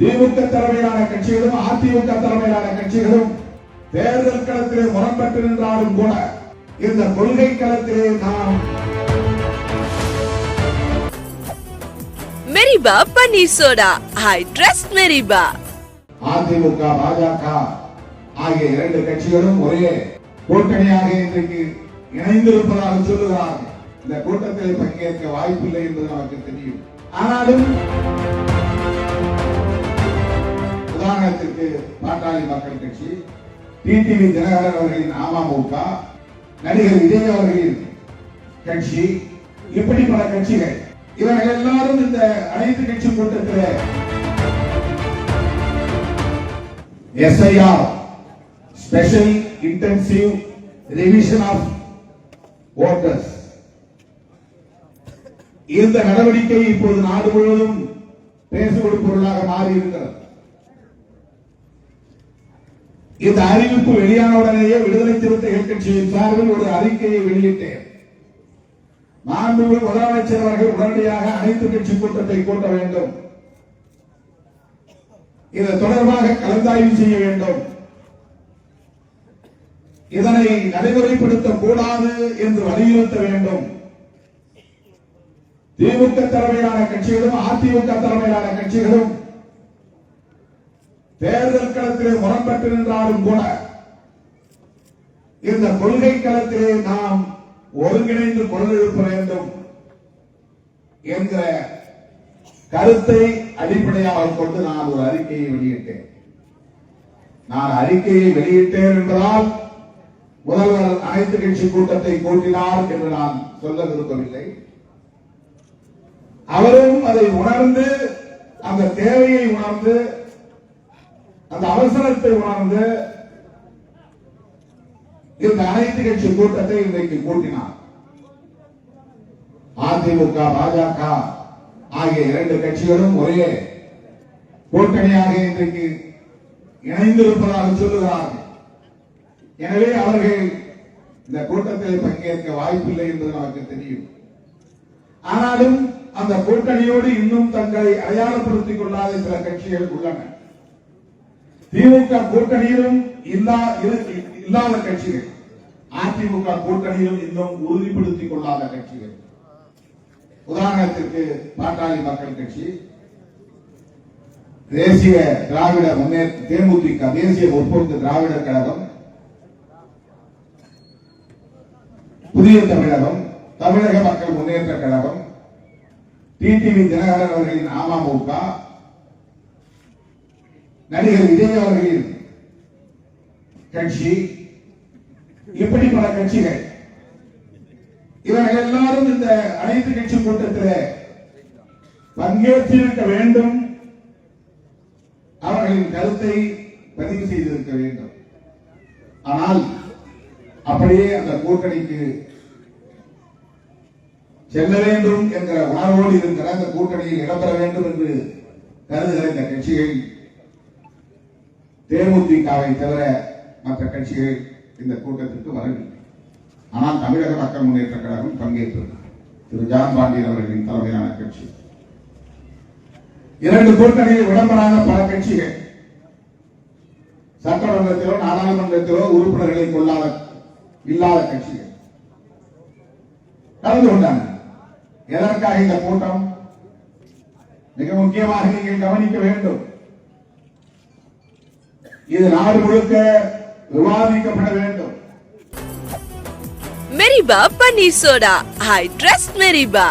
திமுக தலைமையிலான கட்சிகளும் அதிமுக தலைமையிலான கட்சிகளும் தேர்தல் களத்திலே முரண்பட்டு நின்றாலும் கூட இந்த கொள்கை களத்திலே நாம் மெரிபா பன்னீர் சோடா. ஐ ட்ரஸ்ட் மெரிபா. அதிமுக பாஜக ஆகிய இரண்டு கட்சிகளும் ஒரே கூட்டணியாக இன்றைக்கு இணைந்திருப்பதாக சொல்லுகிறார்கள். இந்த கூட்டத்தில் பங்கேற்க வாய்ப்பில்லை என்பது நமக்கு தெரியும். ஆனாலும் மாகாணத்திற்கு பாட்டாளி மக்கள் கட்சி டிடிவி தினகரன் அவர்களின் அமமுக நடிகர் விஜய் அவர்களின் கட்சி இப்படி பல கட்சிகள். இவர்கள் எல்லாரும் இந்த அனைத்து கட்சி கூட்டத்தில் SIR special intensive revision of voters இந்த நடவடிக்கை இப்போது நாடு முழுவதும் பேசுபடும் பொருளாக மாறி இருக்கிறது இந்த அறிவிப்பு வெளியான உடனேயே விடுதலை சிறுத்தைகள் கட்சியின் சார்பில் ஒரு அறிக்கையை வெளியிட்டேன். மாண்புமிகு முதலமைச்சர் அவர்கள் உடனடியாக அனைத்து கட்சி கூட்டத்தை கூட்ட வேண்டும். இது தொடர்பாக கலந்தாய்வு செய்ய வேண்டும். இதனை நடைமுறைப்படுத்தக் கூடாது என்று வலியுறுத்த வேண்டும். திமுக தலைமையிலான கட்சிகளும் அதிமுக தலைமையிலான கட்சிகளும் தேர்தல் களத்திலே முரண்பட்டு நின்றாலும் கூட இந்த கொள்கை களத்திலே நாம் ஒருங்கிணைந்து குரல் எழுப்ப வேண்டும் என்கிற கருத்தை அடிப்படையாக கொண்டு நான் ஒரு அறிக்கையை வெளியிட்டேன். நான் அறிக்கையை வெளியிட்டேன் என்பதால் முதல்வர் அனைத்து கட்சி கூட்டத்தை கூட்டினார் என்று நான் சொல்ல விரும்பவில்லை. அவரும் அதை உணர்ந்து அந்த தேவையை உணர்ந்து அந்த அவசரத்தை உணர்ந்து இந்த அனைத்து கட்சி கூட்டத்தை இன்றைக்கு கூட்டினார். அதிமுக பாஜக ஆகிய இரண்டு கட்சிகளும் ஒரே கூட்டணியாக இன்றைக்கு இணைந்திருப்பதாக சொல்லுகிறார்கள். எனவே அவர்கள் இந்த கூட்டத்தில் பங்கேற்க வாய்ப்பில்லை என்பது நமக்கு தெரியும். ஆனாலும் அந்த கூட்டணியோடு இன்னும் தங்களை அடையாளப்படுத்திக் கொள்ளாத சில கட்சிகள் உள்ளன. திமுக கூட்டணியிலும் இல்லாத கட்சிகள். அதிமுக கூட்டணியிலும் இன்னும் உறுதிப்படுத்திக் கொள்ளாத கட்சிகள். உதாரணத்திற்கு பாட்டாளி மக்கள் கட்சி. தேசிய திராவிட முன்னேற்ற தேமுதிக தேசிய முற்போக்கு திராவிடர் கழகம். புதிய தமிழகம் தமிழக மக்கள் முன்னேற்ற கழகம். டிடிவி தினகரன் அவர்களின் அமமுக. நடிகர் விஜய் அவர்களின் கட்சி இப்படி பல கட்சிகள். இவர்கள் எல்லாரும் இந்த அனைத்து கட்சி கூட்டத்தில் பங்கேற்றிருக்க வேண்டும். அவர்களின் கருத்தை பதிவு செய்திருக்க வேண்டும். ஆனால் அப்படியே அந்த கூட்டணிக்கு செல்ல வேண்டும் என்ற உணர்வோடு இருக்கிற அந்த கூட்டணியில் இடம்பெற வேண்டும் என்று கருதுகிற இந்த கட்சிகள் தேமுதிகவை தவிர மற்ற கட்சிகள் இந்த கூட்டத்திற்கு வரவில்லை. ஆனால் தமிழக மக்கள் முன்னேற்ற கழகம் பங்கேற்றது திரு ஜான் பாண்டியன் அவர்களின் தலைமையிலான கட்சி. இரண்டு கூட்டணியில் விளம்பரான பல கட்சிகள் சட்டமன்றத்திலோ நாடாளுமன்றத்திலோ உறுப்பினர்களை கொள்ளாத இல்லாத கட்சிகள். கலந்து கொண்டாங்க. எதற்காக இந்த கூட்டம்? மிக முக்கியமாக நீங்கள் கவனிக்க வேண்டும். இது நாடு முழுக்க விவாதிக்கப்பட வேண்டும். மெரிபா பன்னீர் சோடா ஐ ட்ரஸ்ட் மெரிபா